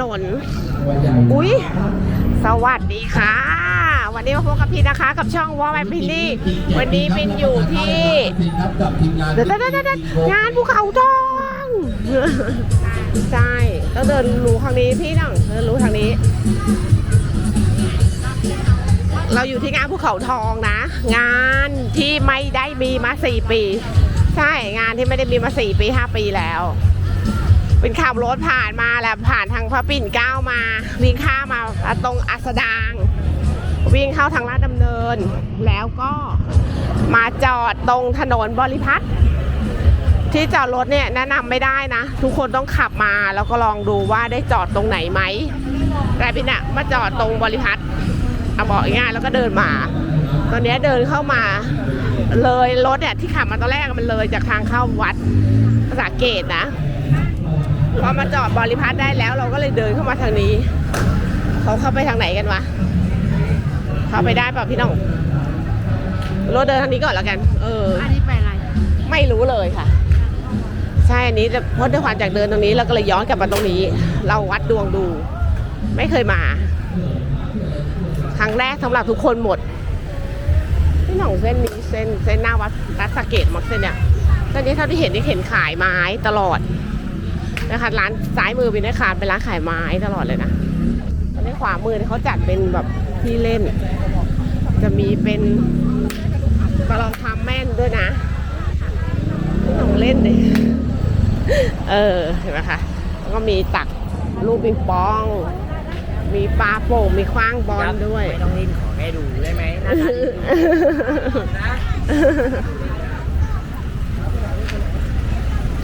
นน อุ๊ยสวัสดีค่ะ วันนี้มาพบกับพี่นะคะกับช่องวอลแมนพินนี่ วันนี้เป็นอยู่ที่เดี๋ยวๆๆๆงานภูเขาทองใช่แล้วเดินรู้ทางนี้พี่น้องเดินรู้ทางนี้ เราอยู่ที่งานภูเขาทองนะ งานที่ไม่ได้มีมาสี่ปี ใช่งานที่ไม่ได้มีมาสี่ปีห้าปีแล้ว เป็นขับรถผ่านมาแหละผ่านทางพระปิ่นเกล้ามาวิ่งข้ามมาตรงอัสดาง วิ่งเข้าทางลาดดำเนิน แล้วก็มาจอดตรงถนนบริพัตรที่จอดรถเนี่ยแนะนำไม่ได้นะ ทุกคนต้องขับมาแล้วก็ลองดูว่าได้จอดตรงไหนไหมแต่พี่น่ะมาจอดตรงบริพัตรเอาบอกง่ายแล้วก็เดินมา ตอนนี้เดินเข้ามาเลยรถเนี่ยที่ขับมาตอนแรกมันเลยจากทางเข้าวัดภาษาเกตนะ พอมาจอดบริพัตรได้แล้ว เราก็เลยเดินเข้ามาทางนี้ เขาเข้าไปทางไหนกันวะเข้าไปได้เปล่าพี่น้องรถเดินทางนี้ก่อนแล้วกัน เออ อันนี้ไปอะไร ไม่รู้เลยค่ะ ใช่อันนี้จะเพราะด้วยความจากเดินตรงนี้เราก็เลยย้อนกลับมาตรงนี้ เราวัดดวงดู ไม่เคยมา ครั้งแรกสำหรับทุกคนหมดพี่หน่องเส้นนี้เส้นเส้นหน้าวัดรัสเกตมักเส้นเนี่ยเส้นนี้เท่าที่เห็นนี่เห็นขายไม้ตลอด นะคะร้านซ้ายมือเป็นนะคะเป็นร้านขายไม้ตลอดเลยนะอันนี้ขวามือเขาจัดเป็นแบบที่เล่น จะมีเป็นประลองความแม่นด้วยนะต้องเล่นเลยเออเห็นไหมคะแล้วก็มีตักลูกปิงปอง มีปลาโป่งมีคว้างบอลด้วย ไม่ต้องเล่นขอแม่ดูได้ไหมนะ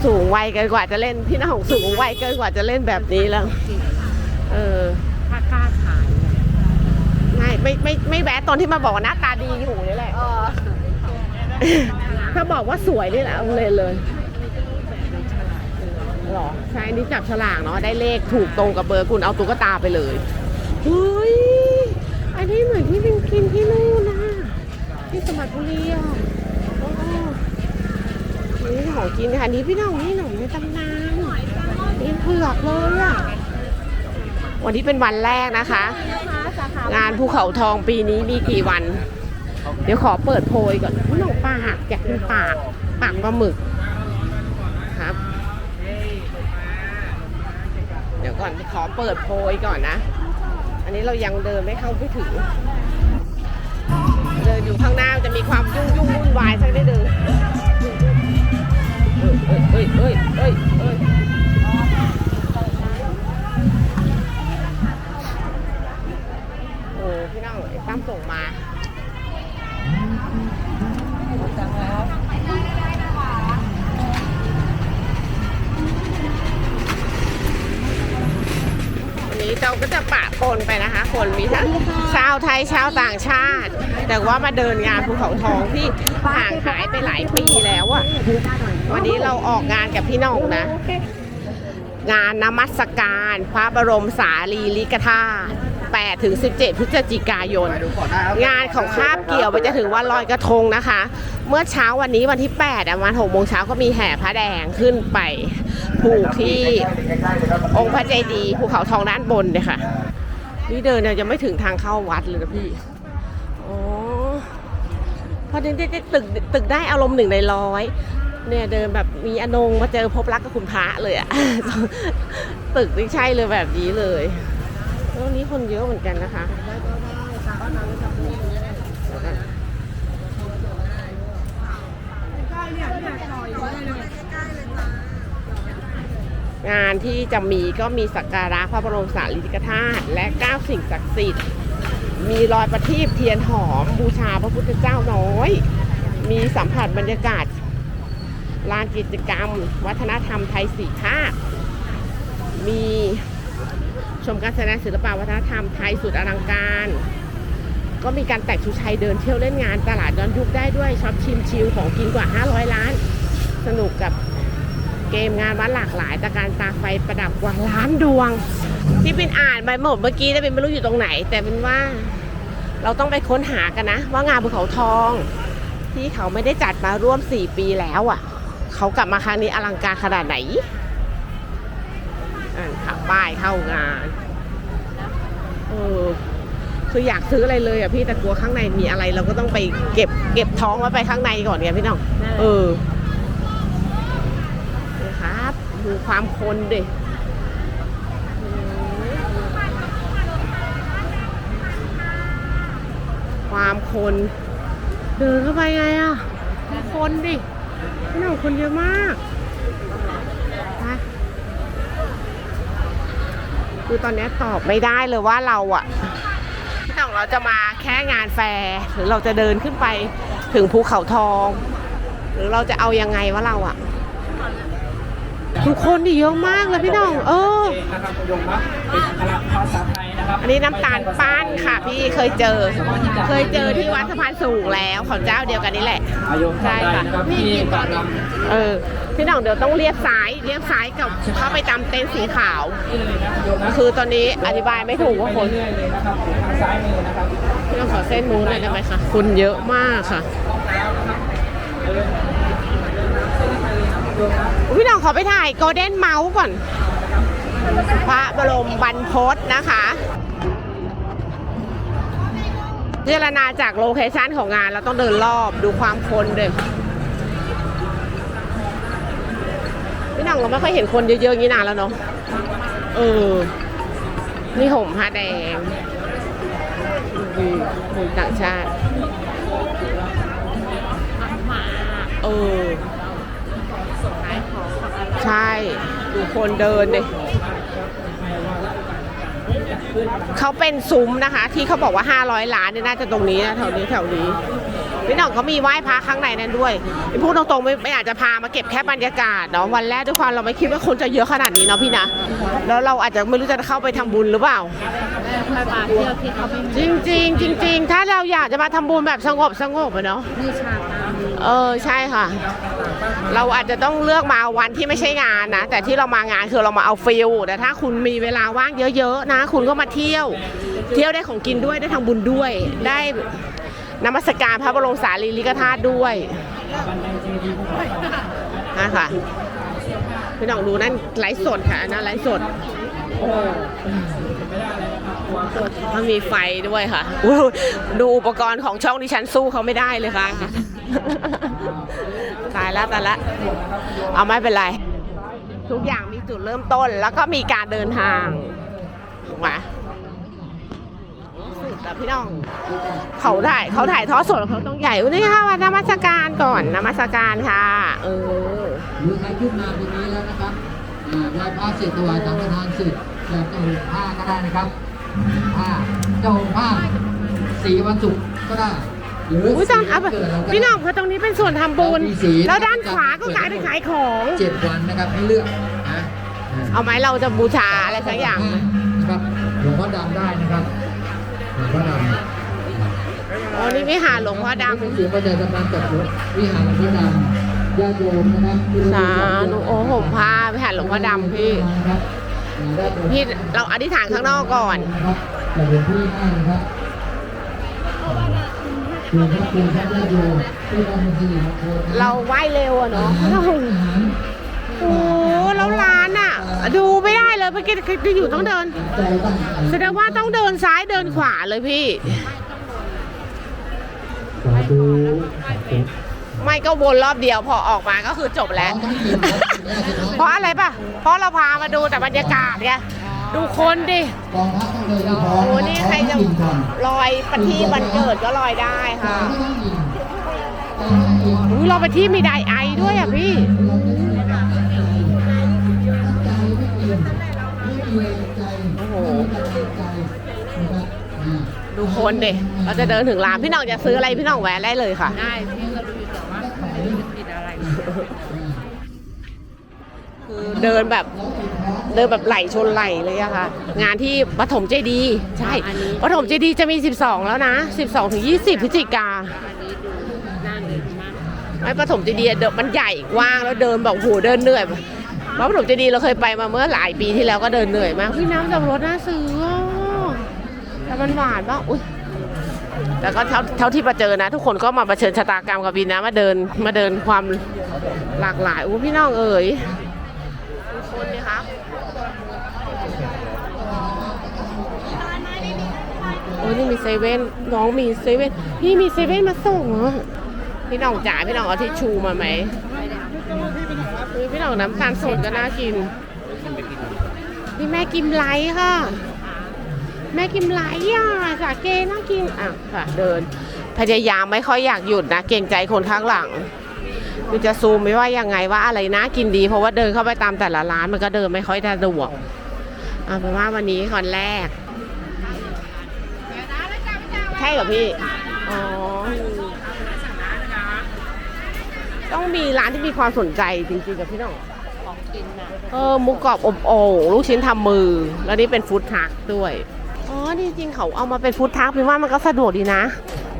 สูงวัยเกินกว่าจะเล่นพี่น้องสูงวัยเกินกว่าจะเล่นแบบนี้แล้ว เออถ้ากล้าขายเนี่ยไม่ไม่ไม่ไม่แวะตอนที่มาบอกว่าหน้าตาดีอยู่นี่แหละถ้าบอกว่าสวยนี่แหละเอาเลยเลยหรอใช่อันนี่จับฉลากเนาะได้เลขถูกตรงกับเบอร์คุณเอาตุ๊กตาไปเลยเฮ้ยอันนี้เหมือนที่เป็นกินที่นู่นนะที่สมัติบุรีอะโอ้ นี่ของกินค่ะนี่พี่น้องนี่หนมในตำนานนี่เผือกเลยอะวันนี้เป็นวันแรกนะคะ งานภูเขาทองปีนี้มีกี่วัน เดี๋ยวขอเปิดโพยก่อนพี่น้องปากอยากกินปากปากปลาหมึกครับ เดี๋ยวก่อนขอเปิดโพยก่อนนะ อันนี้เรายังเดินไม่เข้าไปถึงเดินอยู่ข้างหน้าจะมีความยุ่งยุ่งวุ่นวายสักนิดนึง ชาวไทยชาวต่างชาติ แต่ว่ามาเดินงานภูเขาทองที่ห่างหายไปหลายปีแล้วอะวันนี้เราออกงานกับพี่น้องนะ งานนมัสการพระบรมสารีริกธาตุ8ถึง 17 พฤศจิกายน งานของคาบเกี่ยวไปจะถึงวันลอยกระทงนะคะ เมื่อเช้าวันนี้วันที่8อะวัน6โมงเช้าก็มีแห่พระแดงขึ้นไปผูกที่องค์พระเจดีย์ภูเขาทองด้านบนเนี่ยค่ะ นี่เดินเนี่ยจะไม่ถึงทางเข้าวัดเลยนะพี่อ๋อพอถึงตึกตึกตึกได้อารมณ์หนึ่งในร้อยเนี่ยเดินแบบมีอนงมาเจอพบรักกับคุณพระเลยอะตึกนี่ใช่เลยแบบนี้เลยแล้ววันนี้คนเยอะเหมือนกันนะคะ งานที่จะมีก็มีสักการะพระบรมสารีริกธาตุและเก้าสิ่งศักดิ์สิทธิ์ มีรอยประทีปเทียนหอมบูชาพระพุทธเจ้าน้อย มีสัมผัสบรรยากาศลานกิจกรรม วัฒนธรรมไทยสี่ภาค มีชมการแสดงศิลปะวัฒนธรรมไทยสุดอลังการ ก็มีการแต่งชุดไทยเดินเที่ยวเล่นงานตลาดย้อนยุคได้ด้วยช็อปชิมชิลของกินกว่า 500 ล้าน สนุกกับ เกมงานวัดหลากหลายตะการตาไฟประดับกว่าล้านดวง ที่เป็นอ่านไปหมดเมื่อกี้แต่เป็นไม่รู้อยู่ตรงไหน แต่เป็นว่าเราต้องไปค้นหากันนะ ว่างานภูเขาทอง ที่เขาไม่ได้จัดมาร่วม 4 ปีแล้วอะ เขากลับมาครั้งนี้อลังการขนาดไหนอ่านป้ายเข้างานเออคืออยากซื้ออะไรเลยอะพี่แต่กลัวข้างในมีอะไร เราก็ต้องไปเก็บเก็บท้องไว้ไปข้างในก่อนเนี่ยพี่น้องเออ ดูความคนดิความคน เดินเข้าไปไงอะคนดิพี่น้องคนเยอะมากคือตอนนี้ตอบไม่ได้เลยว่าเราอะพี่น้องเราจะมาแค่งานแฟร์หรือเราจะเดินขึ้นไปถึงภูเขาทอง หรือเราจะเอายังไงวะเราอะ ทุกคนนี่เยอะมากเลยพี่น้อง เออ นะครับคุณยงครับเป็นอักขระภาษาไทยนะครับอันนี้น้ำตาลป้านค่ะ พี่เคยเจอ เคยเจอที่วัดสะพานสูงแล้วของเจ้าเดียวกันนี่แหละ อายุท่านใดนะครับที่กำลังเออ พี่น้องเดี๋ยวต้องเรียกซ้ายเรียกซ้ายกับเข้าไปตามเต็นท์สีขาว นี่เลยนะคุณยงนะคือตอนนี้อธิบายไม่ถูกว่าคน เรื่อยๆเลยนะครับทางซ้ายมือนะครับพี่น้องขอเส้นนู้นหน่อยได้ไหมคะคนเยอะมากค่ะ พี่น้องขอไปถ่ายโกลเด้นเมาส์ก่อน พระบรมบรรพตนะคะเจรนาจากโลเคชันของงานเราต้องเดินรอบดูความคนเลยพี่น้องเราไม่ค่อยเห็นคนเยอะๆอย่างนี้นานแล้วเนาะเออ นี่ห่มผ้าแดงดูคนต่างชาติเออ ใช่ดูคนเดินดิเขาเป็นซุ้มนะคะ ที่เขาบอกว่า 500 ล้านเนี่ยน่าจะตรงนี้นะแถวนี้แถวนี้พี่หน้องเขามีไหว้พระข้างในนั้นด้วยพูดตรงๆไม่ไม่อาจจะพามาเก็บแค่บรรยากาศเนาะวันแรกด้วยความเราไม่คิดว่าคนจะเยอะขนาดนี้เนาะพี่นะแล้วเราอาจจะไม่รู้จะเข้าไปทำบุญหรือเปล่า ค่อยมาเที่ยวที่เขาไม่มีจริงๆจริง ๆ ถ้าเราอยากจะมาทำบุญแบบสงบสงบอะเนาะวิชาตามมีเออใช่ค่ะ เราอาจจะต้องเลือกมาวันที่ไม่ใช่งานนะ แต่ที่เรามางานคือเรามาเอาฟิลแต่ถ้าคุณมีเวลาว่างเยอะๆนะ คุณก็มาเที่ยว เที่ยวได้ของกินด้วยได้ทำบุญด้วย ได้นมัสการพระบรมสารีริกธาตุด้วยนะคะพี่น้องดูนั่นไลฟ์สดค่ะอันนั่นไลฟ์สด โอ้ มันมีไฟด้วยค่ะอู้ดูอุปกรณ์ของช่องดิฉันสู้เขาไม่ได้เลยค่ะ ตายแล้วตายแล้วเอาไม่เป็นไร ทุกอย่างมีจุดเริ่มต้นแล้วก็มีการเดินทางถูกไหมสุดอะพี่น้อง เขาถ่ายเขาถ่ายทอดสดเขาต้องใหญ่วันนี้ค่ะวันนมัสการก่อนนมัสการค่ะ เออหรือใครขึ้นมาตรงนี้แล้วนะครับอ่าไหว้พระเสร็จถวายสังฆทานเสร็จอยากจะห่มผ้าก็ได้นะครับ ผ้าจะห่มผ้าสีวันศุกร์ก็ได้ หรืออุ้ยสีจังอะวันเกิดเราก็พี่น้องเพราะตรงนี้เป็นส่วนทำบุญ แล้วด้านขวาก็ขายเป็นขายของ เจ็ดวันนะครับให้เลือกนะเอาไหมเราจะบูชาอะไรสักอย่างนะครับหลวงพ่อดำได้นะครับหลวงพ่อดำอ๋อนี่วิหารหลวงพ่อดเสียงประชาสัมพันธ์กับวิหารหลวงพ่อดำญาติโยมนะครับำสาธุโอ้ห่มผ้าวิหารหลวงพ่อดำพี่ พี่เราอธิษฐานข้างนอกก่อนแต่หลวงพี่ให้นะครับเราไหว้เร็วอะเนาะโอ้แล้วร้านอะดูไม่ได้เลยเมื่อกี้จะอยู่ต้องเดิน แสดงว่าต้องเดินซ้ายเดินขวาเลยพี่ ไม่ก็วนรอบเดียวพอออกมาก็คือจบแล้ว เพราะอะไรป่ะ เพราะเราพามาดูแต่บรรยากาศไงดูคนดิกองทัพต้องเลยที่ท้องโอ้นี่ใครจะกินก่อนลอยปฏิวันเกิดก็ลอยได้ค่ะไม่ต้องกินแต่ถ้ากินอุ๊ยเราไปที่มีไดไอด้วยอะพี่เราจะได้ใจไม่กินไม่มีแรงใจโอ้โหไม่มีกำลังใจนะครับอ่าดูคนดิเราจะเดินถึงร้านพี่น้องจะซื้ออะไรพี่น้องแวะได้เลยค่ะได้พี่ เดินแบบเดินแบบไหลชนไหลเลยอะค่ะ งานที่ปฐมเจดีย์ใช่ปฐมเจดีย์จะมี 12 แล้วนะ 12ถึง20พฤศจิกาอันนี้ดูน่าเดินมากไม่ปฐมเจดีย์เดินมันใหญ่กว้างแล้วเดินแบบโอ้โหเดินเหนื่อยวัดปฐมเจดีย์เราเคยไปมาเมื่อหลายปีที่แล้วก็เดินเหนื่อยมากพี่น้ำสับปะรดน่าซื้ออะแต่มันหวานมากอุ้ยแต่ก็เท่าเท่าที่มาเจอนะ ทุกคนก็มาประเผชิญชะตากรรมกับวินนะมาเดินมาเดินความหลากหลายอู้พี่น้องเอ๋ย คนนี่ครับโอ้ยนี่มีเซเว่นน้องมีเซเว่นพี่มีเซเว่นมาส่งเหรอพี่น้องจ๋าพี่น้องเอาทิชชูมาไหมอุ๊ยพี่น่องน้ำตาลสดก็น่ากินนี่แม่กิมไลท์ค่ะ แม่กิมไลท์อะสาเกน่ากินอะค่ะเดินพยายามไม่ค่อยอยากหยุดนะ เกรงใจคนข้างหลัง คือจะซูมไม่ว่ายังไงว่าอะไรน่ากินดี เพราะว่าเดินเข้าไปตามแต่ละร้านมันก็เดินไม่ค่อยสะดวกเอาเป็นว่าวันนี้คนแรก ใช่เหรอพี่ อ๋อ ต้องมีร้านที่มีความสนใจจริงๆกับพี่น้องของกินนะเออหมูกรอบอบโอ่งลูกชิ้นทำมือ แล้วนี่เป็นฟู้ดทรัคด้วย อ๋อจริงๆเขาเอามาเป็นฟู้ดทรัคพี่ว่ามันก็สะดวกดีนะ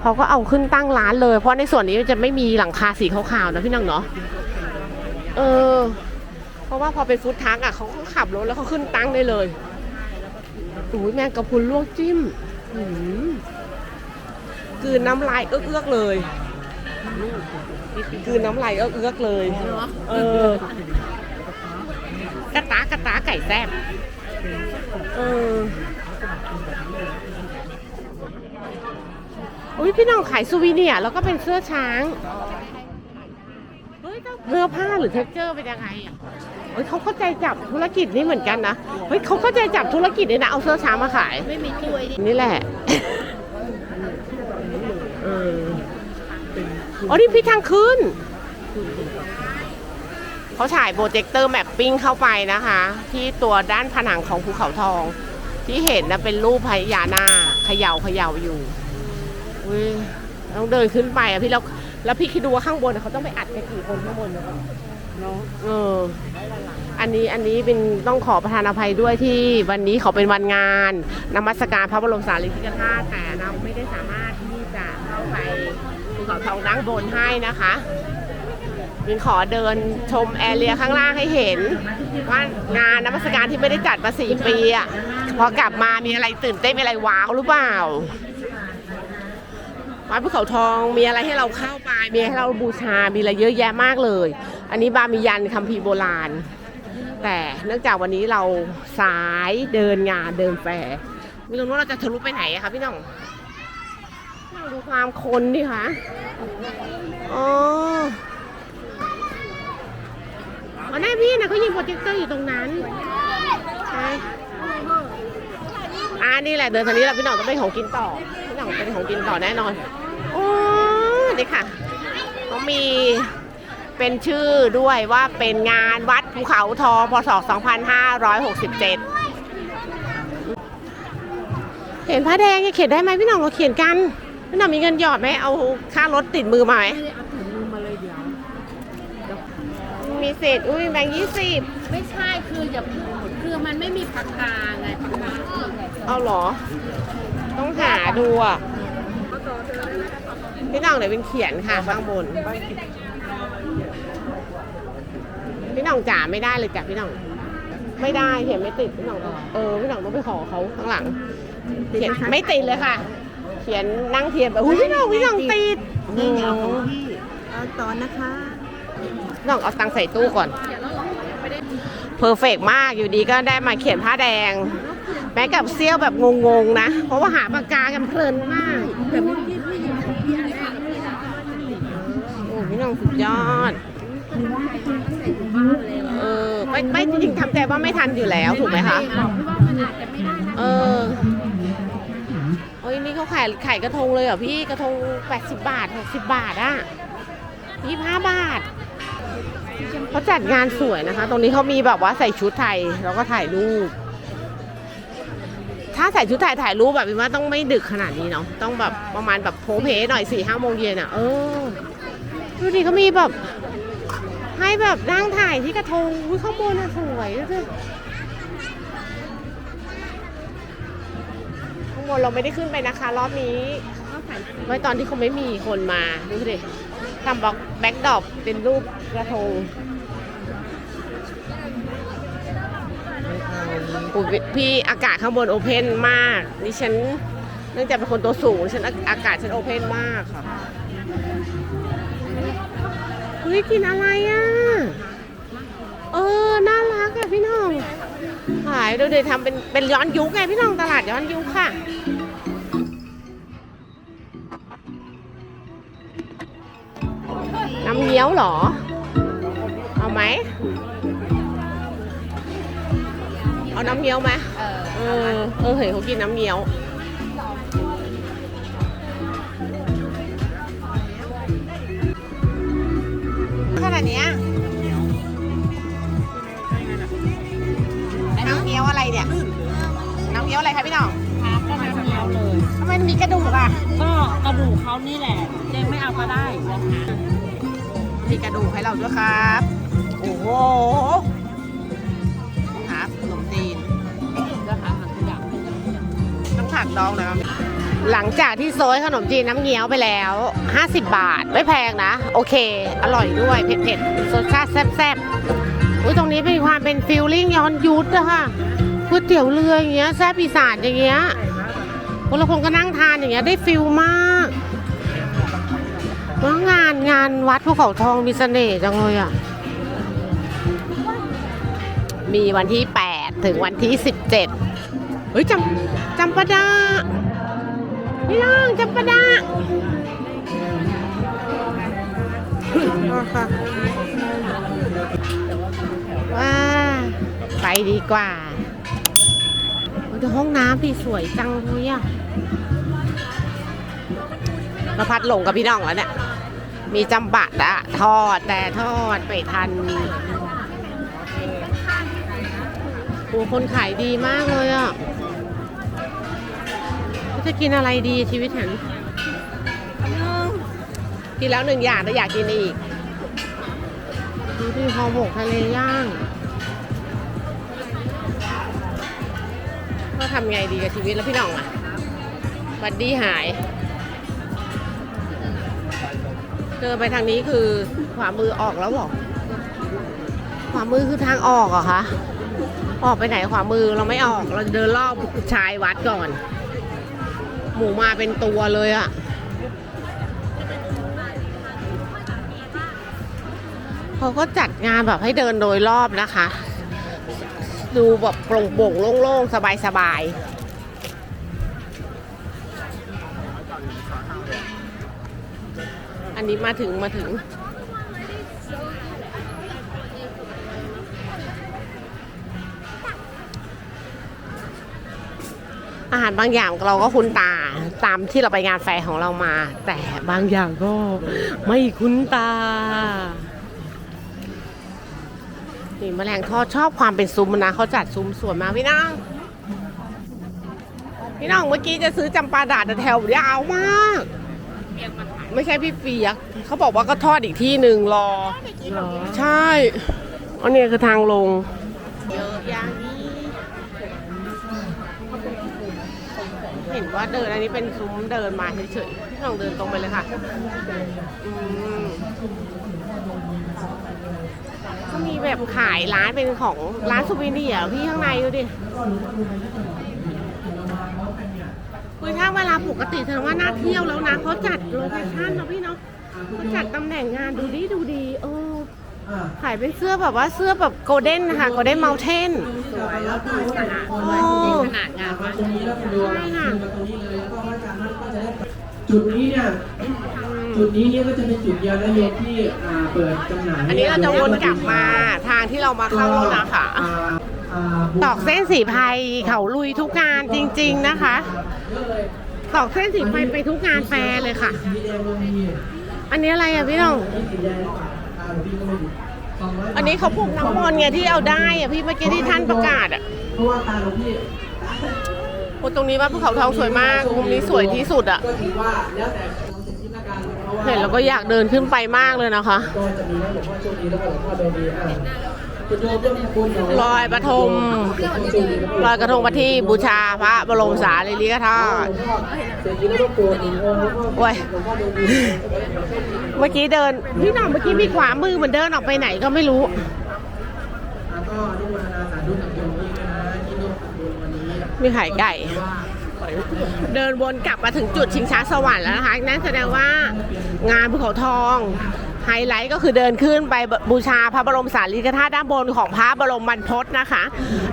เขาก็เอาขึ้นตั้งร้านเลย เพราะในส่วนนี้จะไม่มีหลังคาสีขาวๆนะพี่น้องเนาะเออ เพราะว่าพอเป็นฟู้ดทัคอะเขาก็ขับรถแล้วเขาขึ้นตั้งได้เลยอุ้ยแมงกะพรุนลวกจิ้มหืมกลืนน้ำลายเอื้อกๆเลยคือน้ำลายเอื้อกๆเลย เออกระตากระตาไก่แซ่บเออ อุ้ยพี่น้องขายซูวีเนียแล้วก็เป็นเสื้อช้างเฮ้ยเนื้อผ้าหรือเท็กเจอร์เป็นยังไงอะเฮ้ยเขาเข้าใจจับธุรกิจนี่เหมือนกันนะเฮ้ยเขาเข้าใจจับธุรกิจเลยนะเอาเสื้อช้างมาขายไม่มีถ้วยนี่แหละเอออ๋อนี่พี่ทางขึ้นเขาฉายโปรเจคเตอร์แมปปิ้งเข้าไปนะคะ ที่ตัวด้านผนังของภูเขาทอง ที่เห็นนะเป็นรูปพญานาคเขย่าเขย่าอยู่ อุ้ยต้องเดินขึ้นไปอะพี่แล้วแล้วพี่คิดดูว่าข้างบนเขาต้องไปอัดกันกี่คนข้างบนเนาะเออ อันนี้อันนี้เป็นต้องขอประธานอภัยด้วยที่วันนี้เขาเป็นวันงานนมัสการพระบรมสารีริกธาตุแต่เราไม่ได้สามารถที่จะเข้าไปภูเขาทองด้านบนให้นะคะมินขอเดินชมแอเรียข้างล่างให้เห็น ว่างานนมัสการที่ไม่ได้จัดมาสี่ปีอะพอกลับมามีอะไรตื่นเต้นมีอะไรว้าวหรือเปล่า วัดภูเขาทองมีอะไรให้เราเข้าไปมีให้เราบูชา มีอะไรเยอะแยะมากเลย อันนี้บามียันคัมภีร์โบราณ แต่เนื่องจากวันนี้เราสายเดินงานเดินแฟร์ไม่รู้ว่าเราจะทะลุไปไหนอะคะพี่น้องดูความคนดิคะอ๋ออ๋อแน่พี่นะเขายิงโปรเจคเตอร์อยู่ตรงนั้นใช่อ่านี่แหละเดินทางนี้แหละพี่น้องต้องไปของกินต่อ พี่น้องเป็นของกินต่อแน่นอน โอ้นี่ค่ะเขามีเป็นชื่อด้วยว่าเป็นงานวัดภูเขาทองพศ 2567 เห็นผ้าแดงจะเขียนได้ไหมพี่หน้องเราเขียนกันพี่หน้องมีเงินหยอดไหมเอาค่ารถติดมือมาไหมมีเศษอุ้ยแบงค์ยี่สิบไม่ใช่คืออย่าพูดคือมันไม่มีปากกาไงปากกาคือไงเอาเหรอ ต้องหาดูอะ พี่น้องเดี๋ยวเป็นเขียนค่ะข้างบน พี่น้องจ๋าไม่ได้เลยจ้ะพี่น้อง ไม่ได้เขียนไม่ติดพี่น้องเออพี่น้องต้องไปขอเขาข้างหลัง เขียนไม่ติดเลยค่ะ เขียนนั่งเทียนแบบอุ้ยพี่น้องพี่น้องติดนี่ไงเอาของพี่เอาตอนนะคะน้องเอาตังใส่ตู้ก่อนเพอร์เฟกมากอยู่ดีก็ได้มาเขียนผ้าแดง แม้กับเซี่ยวแบบงงๆนะ เพราะว่าหาปากกากันเพลินมากแต่ไม่พี่พี่ยังพี่อะไร โอ้พี่ น้องสุดยอด เออไม่ไม่จริงๆทำใจว่าไม่ทันอยู่แล้วถูกไหมคะ เออโอ้ยนี่เขาขายขายกระทงเลยเหรอพี่กระทง 80 บาท 60 บาทอะ25 บาทเขาจัดงานสวยนะคะ ตรงนี้เขามีแบบว่าใส่ชุดไทยแล้วก็ถ่ายรูป ถ้าใส่ชุดไทยถ่ายรูปแบบว่าต้องไม่ดึกขนาดนี้เนาะต้องแบบประมาณแบบโพเพหน่อยสี่ห้าโมงเย็นอะเออ ดูดิเขามีแบบ ให้แบบนั่งถ่ายที่กระทงอุ้ยข้างบนอะสวยดูสิข้างบนเราไม่ได้ขึ้นไปนะคะ รอบนี้ไว้ตอนที่เขาไม่มีคนมาดูสิทำบล็อกแบ็กดอปเป็นรูปกระทงพี่อากาศข้างบนโอเพนมากดิฉันเนื่องจากเป็นคนตัวสูงฉันอากาศฉันโอเพนมากค่ะ ฮ้ยกินอะไรอะ เออ น่ารักอะพี่น้อง ขายดูเดี๋ยวทำเป็นเป็นย้อนยุคไงพี่น้องตลาดย้อนยุคค่ะน้ำเงี้ยวเหรอ เอาไหม เอาน้ำเงี้ยวไหมเออ เออ เห็นเขากินน้ำเงี้ยว ขนาดเนี้ยน้ำเงี้ยวอะไรเนี่ย น้ำเงี้ยวอะไรคะพี่น้องก็น้ำเงี้ยวเลย ทำไมมันมีกระดูกอะ ก็กระดูกเขานี่แหละเจ๊ไม่เอาก็ได้มีกระดูกให้เราด้วยครับ โอ้โหครับขนมจีนก็หาทางทุกอย่างต้องผักดองนะครับ หลังจากที่โซยขนมจีนน้ำเงี้ยวไปแล้ว 50 บาท ไม่แพงนะ โอเค อร่อยด้วย เผ็ดๆรสชาติแซ่บๆอุ้ยตรงนี้มีความเป็นฟิลลิ่งย้อนยุทธอะค่ะก๋วยเตี๋ยวเรืออย่างเงี้ยแซ่บอีสานอย่างเงี้ยคนละคนก็นั่งทานอย่างเงี้ยได้ฟิลมากแล้วงานงานวัดภูเขาทองมีเสน่ห์จังเลยอะมีวันที่ 8 ถึงวันที่ 17เฮ้ยจำจำปาดา พี่น้องจำปาดาว้าไปดีกว่าแต่ห้องน้ำดีสวยจังเลยอะมาพัดหลงกับพี่น้องแล้วเนี่ย มีจำบัดอะทอดแต่ทอดไม่ทันโอ้คนขายดีมากเลยอะ จะกินอะไรดีชีวิตฉันกินแล้วหนึ่งอย่างแต่อยากกินอีกดูที่ห่อหมกทะเลย่างก็ทำไงดีกับชีวิตแล้วพี่น้องอะบัดดี้หายเดินไปทางนี้คือขวามือออกแล้วหรอขวามือคือทางออกเหรอคะ ออกไปไหนขวามือเราไม่ออกเราเดินรอบชายวัดก่อน มูมาเป็นตัวเลยอะเขาก็จัดงานแบบให้เดินโดยรอบนะคะ ดูแบบโปร่งโปร่งโล่งๆ สบายๆอันนี้มาถึงมาถึง อาหารบางอย่างเราก็คุ้นตาตามที่เราไปงานแฟร์ของเรามา แต่บางอย่างก็ไม่คุ้นตานี่แมลงทอดชอบความเป็นซุ้มนะเขาจัดซุ้มสวยมากพี่น้องพี่น้องเมื่อกี้จะซื้อจำปาดาแต่แถวยาวมาก ไม่ใช่พี่เปียกเขาบอกว่าก็ทอดอีกที่หนึ่งรอ ใช่อันนี้คือทางลงเยอะอย่าง ห็นว่าเดินอันนี้เป็นซุ้มเดินมาเฉยๆ พี่ลองเดินตรงไปเลยค่ะก็มีแบบขายร้านเป็นของร้านซูวิเนียร์พี่ข้างในดูดิคือถ้าเวลาปกติแสดงว่าน่าเที่ยวแล้วนะเขาจัดโลเคชั่นเนาะพี่เนาะเขาจัดตำแหน่งงานดูดีดูดีเออ ขายเป็นเสื้อแบบว่าเสื้อแบบโกลเด้นค่ะโกลเด้นเมลเทนสวยแล้วดูขนาดโอ้ขนาดงานมากตรงนี้แล้วคุณโยมใช่ค่ะตรงนี้เลยแล้วก็พระอาจารย์นั้นก็จะได้จุดนี้เนี่ยจุดนี้เนี่ยก็จะเป็นจุดเดียวนะโยมที่อ่าเปิดจำหน่ายอันนี้เราจะวนกลับมาทางที่เรามาเข้าแล้วนะคะอ่าอ่าตอกเส้นสีไพรเขาลุยทุกงานจริง ๆนะคะตอกเส้นสีไพรไปทุกงานแฟร์เลยค่ะสีแดงก็มีอันนี้อะไรอะพี่น้องสีแดงหรื อเปล่าอ่าหลวงพี่ก็ไม่รู้สงร้ยอันนี้เขาปลุกน้ำมนต์ไงที่เอาได้อะพี่เมื่อกี้ที่ท่านประกาศอะเพราะว่าตาหลวงพี่โอ้ตรงนี้วัดภูเขาทองสวยมากมุมนี้สวยที่สุดอะก็ถือว่าแล้วแต่ความสิทธิละกันเพราะว่าเห็นแล้วก็อยากเดินขึ้นไปมากเลยนะคะ ก็จะมีทั้งหลวงพ่อโชคดีแล้วก็หลวงพ่อโดดีอะ คุณโยมก็มีคุณลอยประทมลอยกระทงประทีปบูชาพระบรมสารีริกธาตุเสร็จแล้วก็โกนหนึ่งองค์แล้วก็โอ้ยหลวงพ่อโดดีเมื่อกี้เดิน พี่หน้องเมื่อกี้มีขวามือเหมือนเดินออกไปไหนก็ไม่รู้แล้วก็อนุโมทนาสาธุกับโยมพี่ด้วยนะที่ร่วมมีขายไก่ เดินวนกลับมาถึงจุดชิงช้าสวรรค์แล้วนะคะนั่นแสดงว่างานภูเขาทอง ไฮไลท์ก็คือเดินขึ้นไปบูชาพระบรมสารีริกธาตุด้านบนของพระบรมบรรพตนะคะ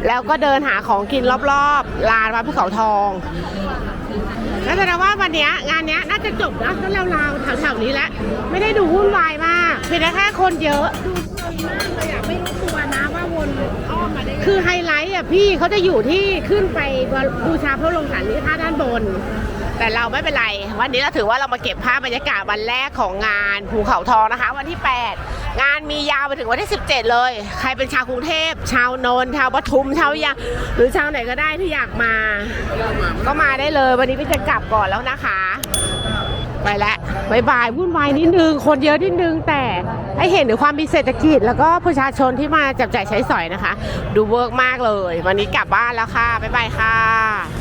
แล้วก็เดินหาของกินรอบๆลานวัดภูเขาทองนั่นแสดงว่าวันนี้งานนี้น่าจะจบแล้วก็ราวๆแถวๆนี้แหละไม่ได้ดูวุ่นวายมากเพียงแต่แค่คนเยอะดูเลยอะไม่รู้ตัวนะว่าวนอ้อมมาได้คือไฮไลท์อะพี่เขาจะอยู่ที่ขึ้นไปบูชาพระบรมสารีริกธาตุด้านบน แต่เราไม่เป็นไร วันนี้เราถือว่าเรามาเก็บภาพบรรยากาศวันแรกของงานภูเขาทองนะคะ วันที่ 8 งานมียาวไปถึงวันที่ 17 เลย ใครเป็นชาวกรุงเทพ ชาวนนท์ชาวปทุมชาวยาหรือชาวไหนก็ได้ที่อยากมา ก็มาได้เลย วันนี้พี่จะกลับก่อนแล้วนะคะ ไปแล้วบายบายวุ่นวายนิดนึง คนเยอะนิดนึง แต่ให้เห็นถึงความมีเศรษฐกิจ แล้วก็ประชาชนที่มาจับจ่ายใช้สอยนะคะ ดูเวิร์กมากเลย วันนี้กลับบ้านแล้วค่ะบ๊ายบายค่ะ